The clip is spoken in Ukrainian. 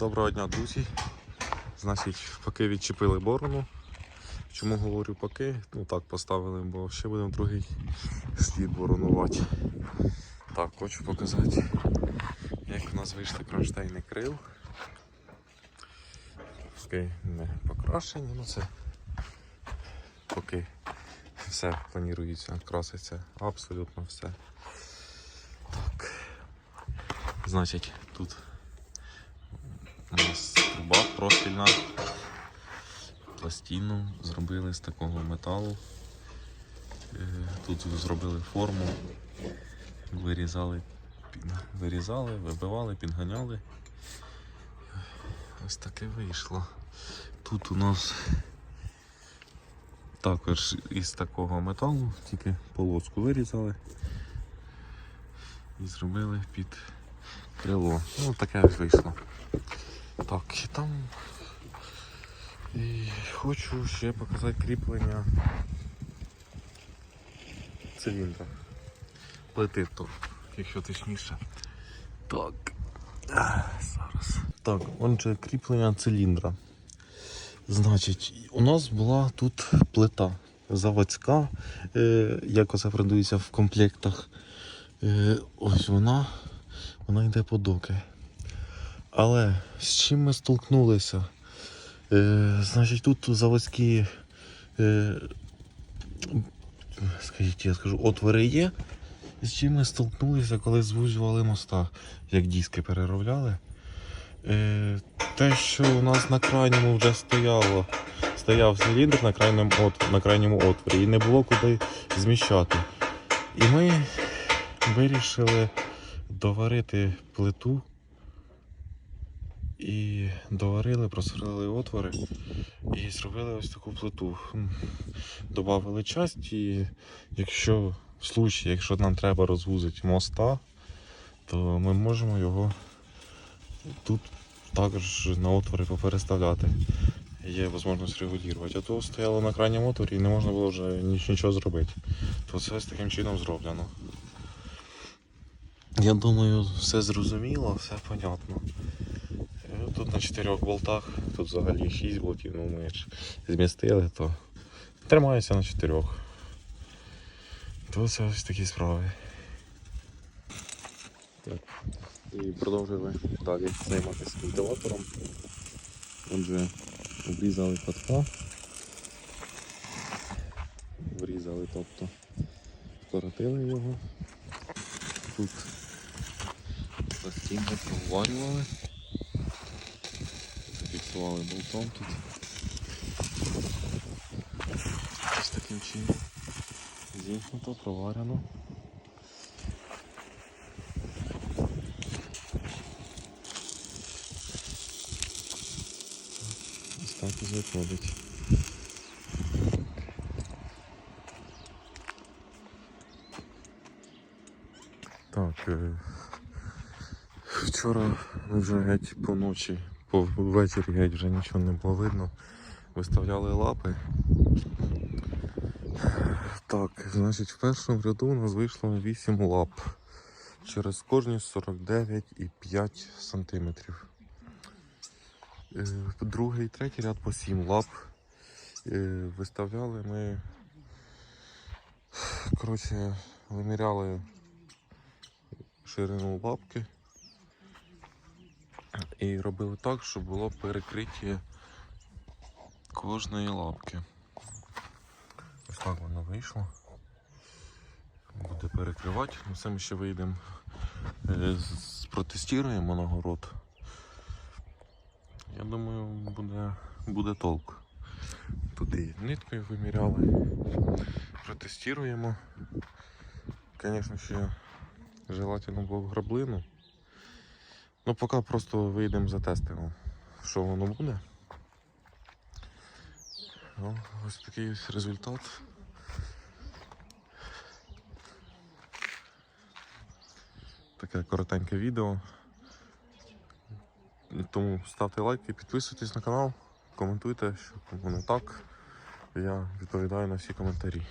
Доброго дня, друзі. Значить, поки відчепили борону. Чому говорю поки? Ну так поставили, бо ще будемо другий слід боронувати. Так, хочу показати, як у нас вийшли кронштейни крил. Поки не покрашені, ну це поки все планується, краситься, абсолютно все. Так. Значить, тут у нас труба профільна. Пластину зробили з такого металу. Е, Тут зробили форму, вирізали, вирізали, вибивали, підганяли. Ось таке вийшло. Тут у нас також із такого металу, тільки полоску вирізали і зробили під крило. Ну, таке вийшло. Так, і там. І хочу ще показати кріплення циліндра. Плити то, якщо точніше. Так. Зараз. Так, отже, кріплення циліндра. Значить, у нас була тут плита заводська, е, як оце продаються в комплектах. Е, ось вона, вона йде по доки. Але з чим ми столкнулися? Е, значить, тут заводські, е, скажіть, я скажу, отвори є. З чим ми столкнулися, коли звужували моста, як диски переробляли. Е, те, що у нас на крайньому вже стояло, стояв циліндр на крайньому, от, на крайньому отворі і не було куди зміщати. І ми вирішили доварити плиту і доварили, просверлили отвори і зробили ось таку плиту. Добавили часть і якщо в случаї, якщо нам треба розвузити моста, то ми можемо його тут також на отвори попереставляти. Є можливість регулювати. А то стояло на крайньому отворі і не можна було вже нічого зробити. То це ось таким чином зроблено. Я думаю, все зрозуміло, все понятно. Тут на чотирьох болтах, тут взагалі 6 болтів, ну ми ж змістили, то тримається на чотирьох. То це ось такі справи. Так. І продовжили далі займатися вентилятором. Отже, обрізали катка. Врізали, тобто вкоротили його. Тут пластинки проварювали. Зафіксували болтом тут. Ось таким чином. Зімкнуто, проварено. Ось так і виходить. Так, е, вчора вже геть по ночі, ввечері геть вже нічого не було видно. Виставляли лапи. Так, значить, в першому ряду у нас вийшло 8 лап. Через кожні 49,5 сантиметрів. Е, Другий, третій ряд по 7 лап. Е, Виставляли ми. Коротше, виміряли ширину лапки і робили так, щоб було перекриття кожної лапки. Ось так воно вийшло. Буде перекривати. Ну, це ми ще вийдемо, е, протестуємо на город. Я думаю, буде, буде толк. Туди ниткою виміряли. Протестуємо. Звісно, ще желательно було б граблину. Ну, поки просто вийдемо затестимо, що воно буде. Ну, ось такий результат. Таке коротеньке відео. Тому ставте лайки, підписуйтесь на канал, коментуйте, що не так. Я відповідаю на всі коментарі.